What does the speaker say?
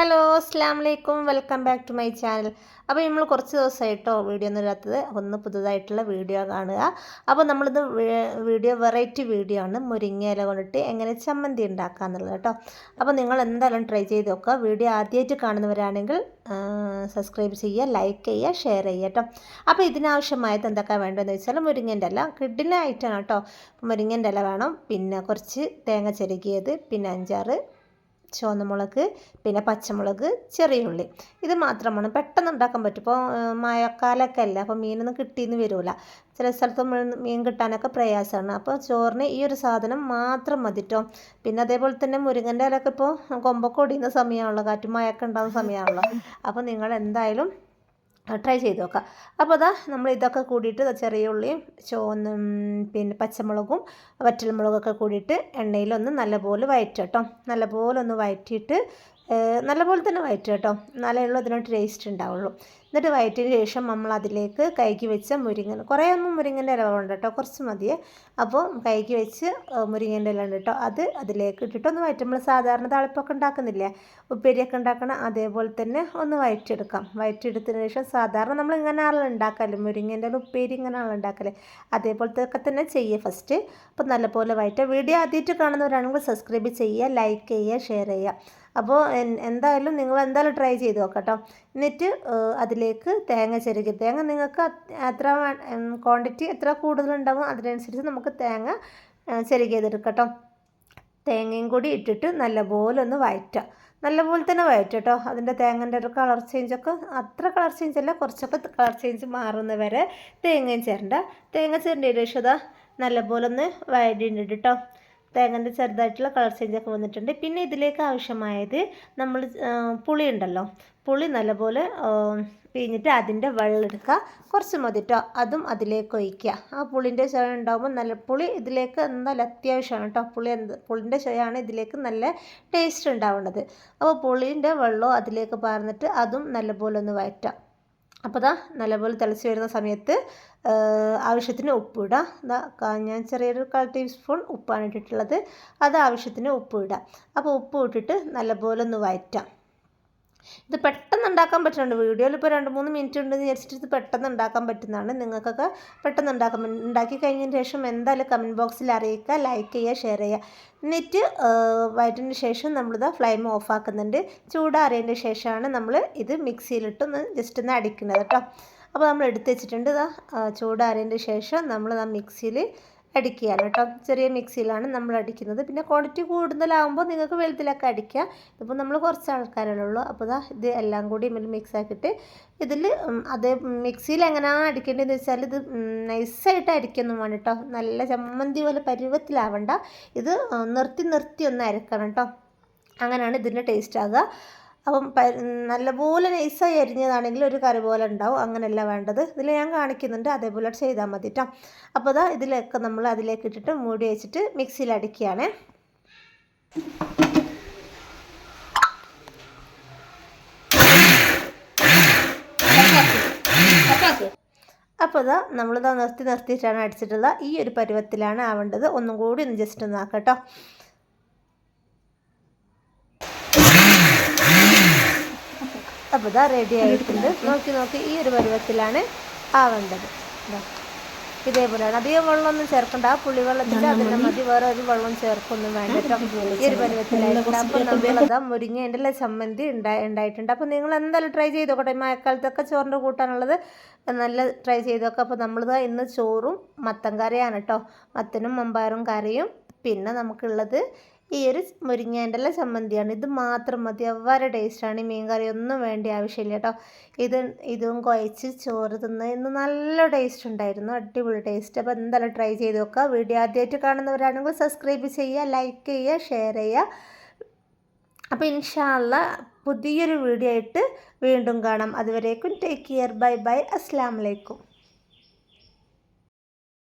Hello അസ്സാം വലൈക്കും welcome back to my channel. അപ്പോൾ നമ്മൾ കുറച്ച് ദിവസമായിട്ടോ വീഡിയോ ഒന്നും ഇല്ലാത്തത്. ഒന്ന് പുതുതായിട്ടുള്ള വീഡിയോ കാണുക. അപ്പോൾ നമ്മളിത് വീഡിയോ വെറൈറ്റി വീഡിയോ ആണ്. മുരിങ്ങ ഇല കൊണ്ടിട്ട് എങ്ങനെ ചമ്മന്തി ഉണ്ടാക്കുക എന്നുള്ളത് കേട്ടോ. അപ്പോൾ നിങ്ങൾ എന്തായാലും ട്രൈ ചെയ്ത് നോക്കുക. വീഡിയോ ആദ്യമായിട്ട് കാണുന്നവരാണെങ്കിൽ സബ്സ്ക്രൈബ് ചെയ്യുക ലൈക്ക് ചെയ്യുക ഷെയർ ചെയ്യുക കേട്ടോ. അപ്പോൾ ഇതിനാവശ്യമായത് എന്തൊക്കെ വേണ്ടതെന്ന് വെച്ചാൽ മുരിങ്ങന്റെ ഇല കിഡിനായിട്ടാണ് കേട്ടോ. മുരിങ്ങന്റെ ഇല വേണം. പിന്നെ കുറച്ച് തേങ്ങ ചെരുകിയത് പിന്നെ അഞ്ചാറ് ചുവന്നമുളക് പിന്നെ പച്ചമുളക് ചെറിയ ഉള്ളി. ഇത് മാത്രമാണ്. പെട്ടെന്ന് ഉണ്ടാക്കാൻ പറ്റും. ഇപ്പോൾ മഴക്കാലമൊക്കെ അല്ല? അപ്പോൾ മീനൊന്നും കിട്ടിയെന്ന് വരില്ല ചില സ്ഥലത്ത് മീൻ കിട്ടാനൊക്കെ പ്രയാസമാണ്. അപ്പോൾ ചോറിന് ഈ ഒരു സാധനം മാത്രം മതിട്ടോ പിന്നെ അതേപോലെ തന്നെ മുരുങ്ങന്റെ ഇലയൊക്കെ ഇപ്പോൾ കൊമ്പൊക്കെ ഒടിയുന്ന സമയമാണല്ലോ കാറ്റും മഴയൊക്കെ ഉണ്ടാകുന്ന സമയമാണല്ലോ അപ്പോൾ നിങ്ങൾ എന്തായാലും ട്രൈ ചെയ്ത് നോക്കാം അപ്പോൾ അതാ നമ്മൾ ഇതൊക്കെ കൂടിയിട്ട് ചെറിയ ഉള്ളിയും ചുവന്നും പിന്നെ പച്ചമുളകും വറ്റൽമുളകൊക്കെ കൂടിയിട്ട് എണ്ണയിലൊന്ന് നല്ലപോലെ വയറ്റട്ടോ നല്ലപോലെ ഒന്ന് വയറ്റിയിട്ട് നല്ലപോലെ തന്നെ വയറ്റുക കേട്ടോ. എന്നാലേ ഉള്ളൂ അതിനൊരു ടേസ്റ്റ് ഉണ്ടാവുള്ളൂ. എന്നിട്ട് വയറ്റിന് ശേഷം നമ്മൾ അതിലേക്ക് കൈക്ക് വെച്ച മുരിങ്ങ കുറേ ഒന്നും മുരിങ്ങന്റെ ഇല ഉണ്ട് കേട്ടോ. കുറച്ച് മതിയെ അപ്പോൾ കൈക്ക് വെച്ച് മുരിങ്ങന്റെ ഇല ഉണ്ട് കേട്ടോ. അത് അതിലേക്ക് ഇട്ടിട്ട് ഒന്ന് വയറ്റും. നമ്മൾ സാധാരണ താളിപ്പൊക്കെ ഉണ്ടാക്കുന്നില്ലേ? ഉപ്പേരിയൊക്കെ ഉണ്ടാക്കണം അതേപോലെ തന്നെ ഒന്ന് വയറ്റെടുക്കാം വയറ്റെടുത്തതിന് ശേഷം സാധാരണ നമ്മൾ ഇങ്ങനെ ആളുകൾ ഉണ്ടാക്കൽ. മുരിങ്ങന്റെ ഉപ്പേരി ഇങ്ങനെ ആളുകൾ ഉണ്ടാക്കൽ. അതേപോലത്തെ ഒക്കെ തന്നെ ചെയ്യുക ഫസ്റ്റ് അപ്പോൾ നല്ലപോലെ വയറ്റുക. വീഡിയോ ആദ്യമായിട്ട് കാണുന്നവരാണെങ്കിൽ സബ്സ്ക്രൈബ് ചെയ്യുക ലൈക്ക് ചെയ്യുക ഷെയർ ചെയ്യുക. അപ്പോൾ എന്തായാലും നിങ്ങൾ എന്തായാലും ട്രൈ ചെയ്ത് നോക്കട്ടോ. എന്നിട്ട് അതിലേക്ക് തേങ്ങ ചെരുകി തേങ്ങ നിങ്ങൾക്ക് എത്ര ക്വാണ്ടിറ്റി എത്ര കൂടുതലുണ്ടാവും അതിനനുസരിച്ച് നമുക്ക് തേങ്ങ ചെരുകിയതെടുക്കട്ടോ തേങ്ങയും കൂടി ഇട്ടിട്ട് നല്ലപോലെ ഒന്ന് വയറ്റാം നല്ലപോലെ തന്നെ വയറ്റട്ടോ അതിന്റെ തേങ്ങന്റെ ഒരു കളർ ചേഞ്ചൊക്കെ അത്ര കളർ ചേഞ്ച് അല്ല കുറച്ചൊക്കെ കളർ ചേഞ്ച് മാറുന്ന വരെ തേങ്ങയും ചേരണ്ട. തേങ്ങ ചേരേണ്ട രക്ഷത നല്ലപോലെ ഒന്ന് വഴറ്റിയിട്ടുണ്ട് കേട്ടോ തേങ്ങന്റെ ചെറുതായിട്ടുള്ള കളർ ചേഞ്ച് ഒക്കെ വന്നിട്ടുണ്ട്. പിന്നെ ഇതിലേക്ക് ആവശ്യമായത് നമ്മൾ പുളി ഉണ്ടല്ലോ. പുളി നല്ലപോലെ പിഴിഞ്ഞിട്ട് അതിന്റെ വെള്ളം എടുക്കുക. കുറച്ച് മതി കേട്ടോ അതും അതിലേക്ക് ഒഴിക്കുക. ആ പുളിന്റെ ചുവ ഉണ്ടാകുമ്പോൾ നല്ല പുളി ഇതിലേക്ക് എന്തായാലും അത്യാവശ്യമാണ് കേട്ടോ പുളി എന്ത് പുളിന്റെ ചുവയാണ് ഇതിലേക്ക് നല്ല ടേസ്റ്റ് ഉണ്ടാവേണ്ടത് അപ്പോൾ പുളിന്റെ വെള്ളവും അതിലേക്ക് പാർന്നിട്ട് അതും നല്ലപോലെ ഒന്ന് വയറ്റാം അപ്പോൾ ദാ നല്ലപോലെ തിളച്ച് വരുന്ന സമയത്ത് ആവശ്യത്തിന് ഉപ്പ് ഇടുക ഞാൻ ചെറിയൊരു കാൽ ടീസ്പൂൺ ഉപ്പാണ് ഇട്ടിട്ടുള്ളത്. അത് ആവശ്യത്തിന് ഉപ്പ് ഇടുക അപ്പോൾ ഉപ്പ് ഇട്ടിട്ട് നല്ലപോലെ ഒന്ന് വയറ്റാം. ഇത് പെട്ടെന്ന് ഉണ്ടാക്കാൻ പറ്റുന്നുണ്ട്. വീഡിയോയിൽ ഇപ്പോൾ രണ്ട് മൂന്ന് മിനിറ്റ് ഉണ്ടെന്ന് വിചാരിച്ചിട്ട് ഇത് പെട്ടെന്ന് ഉണ്ടാക്കാൻ പറ്റുന്നതാണ്. നിങ്ങൾക്കൊക്കെ പെട്ടെന്ന് ഉണ്ടാക്കാൻ ഉണ്ടാക്കി കഴിഞ്ഞതിന് ശേഷം എന്തായാലും കമന്റ് ബോക്സിൽ അറിയിക്കുക ലൈക്ക് ചെയ്യുക ഷെയർ ചെയ്യുക. എന്നിട്ട് വയറ്റിന് ശേഷം നമ്മളിത് ഫ്ലെയിം ഓഫാക്കുന്നുണ്ട് ചൂടാറിയതിന്റെ ശേഷമാണ് നമ്മൾ ഇത് മിക്സിയിലിട്ടൊന്ന് ജസ്റ്റ് ഒന്ന് അടിക്കുന്നത് കേട്ടോ അപ്പോൾ നമ്മൾ എടുത്ത് വെച്ചിട്ടുണ്ട് ഇതാ. ചൂടാറിയതിന് ശേഷം നമ്മൾ ആ മിക്സിയിൽ അടിക്കുകയാണ് കേട്ടോ. ചെറിയ മിക്സിയിലാണ് നമ്മൾ അടിക്കുന്നത്. പിന്നെ ക്വാണ്ടിറ്റി കൂടുതലാകുമ്പോൾ നിങ്ങൾക്ക് വെളുത്തിലൊക്കെ അടിക്കുക ഇതിപ്പോൾ നമ്മൾ കുറച്ച് ആൾക്കാരല്ലേ ഉള്ളൂ. അപ്പോൾ ഇതാ ഇത് എല്ലാം കൂടി മിക്സ് ആക്കിയിട്ട് ഇതിൽ അത് മിക്സിയിൽ എങ്ങനെയാണ് അടിക്കേണ്ടതെന്ന് വെച്ചാൽ ഇത് നൈസായിട്ട് അടിക്കൊന്നും വേണം കേട്ടോ. നല്ല ചമ്മന്തി പോലെ പരുവത്തിലാവണ്ട. ഇത് നിർത്തി നിർത്തി ഒന്ന് അരക്കണം കേട്ടോ. അങ്ങനെയാണ് ഇതിന്റെ ടേസ്റ്റ് ആകുക. അപ്പം നല്ലപോലെ നൈസായി അരിഞ്ഞതാണെങ്കിൽ ഒരു കറി പോലെ ഉണ്ടാവും. അങ്ങനെയല്ല വേണ്ടത്. ഇതിൽ ഞാൻ കാണിക്കുന്നുണ്ട്. അതേപോലെ ചെയ്താൽ മതി കേട്ടോ അപ്പോൾ അതാ ഇതിലൊക്കെ നമ്മൾ അതിലേക്ക് ഇട്ടിട്ട് മൂടി വെച്ചിട്ട് മിക്സിയിൽ അടിക്കുകയാണ്. അപ്പോൾ ഇതാ നമ്മളിതാ നിർത്തി നിർത്തിയിട്ടാണ് അടിച്ചിട്ടുള്ളത്. ഈ ഒരു പരുവത്തിലാണ് ആവേണ്ടത്. ഒന്നും കൂടി ഒന്ന് ജസ്റ്റ് ഒന്ന് ആക്കട്ടോ അപ്പോൾ ഇതാ റെഡി ആയിട്ടുണ്ട്. നോക്കി നോക്കി ഈ ഒരു പരുവത്തിലാണ് ആവേണ്ടത്. ഇതേപോലെയാണ്. അധികം വെള്ളമൊന്നും ചേർക്കണ്ട. ആ പുളിവെള്ളത്തിൽ അതിന്റെ മതി. വേറെ ഒരു വെള്ളം ചേർക്കൊന്നും വേണ്ട ഈ ഒരു പരുവത്തിലായിട്ടുണ്ട് അപ്പം നമ്മളതാ മുരിങ്ങേന്റെ ചമ്മന്തി ഉണ്ടായി ഉണ്ടായിട്ടുണ്ട്. അപ്പോൾ നിങ്ങൾ എന്തായാലും ട്രൈ ചെയ്ത് നോക്കട്ടെ മഴക്കാലത്തൊക്കെ ചോറിന്റെ കൂട്ടാനുള്ളത് നല്ല ട്രൈ ചെയ്ത് നോക്കാം അപ്പോൾ നമ്മളിതാ ഇന്ന് ചോറും മത്തൻ കറിയാണ് കേട്ടോ. മത്തനും മമ്പാറും കറിയും. പിന്നെ നമുക്കുള്ളത് ഈ ഒരു മുരിങ്ങേന്റെ ചമ്മന്തിയാണ്. ഇത് മാത്രം മതി. അവരെ ടേസ്റ്റാണ് ഈ മീൻ കറി ഒന്നും വേണ്ടി ആവശ്യമില്ല കേട്ടോ. ഇത് ഇതും കുഴച്ച് ചോറ് തിന്ന് ഇന്ന് നല്ല ടേസ്റ്റ് ഉണ്ടായിരുന്നു. അടിപൊളി ടേസ്റ്റ് അപ്പോൾ എന്തായാലും ട്രൈ ചെയ്ത് നോക്കുക. വീഡിയോ ആദ്യമായിട്ട് കാണുന്നവരാണെങ്കിൽ സബ്സ്ക്രൈബ് ചെയ്യുക ലൈക്ക് ചെയ്യുക ഷെയർ ചെയ്യുക. അപ്പോൾ ഇൻഷാല്ല പുതിയൊരു വീഡിയോ ആയിട്ട് വീണ്ടും കാണാം. അതുവരേക്കും ടേക്ക് കെയർ ബൈ ബൈ അസ്സാം വലൈക്കും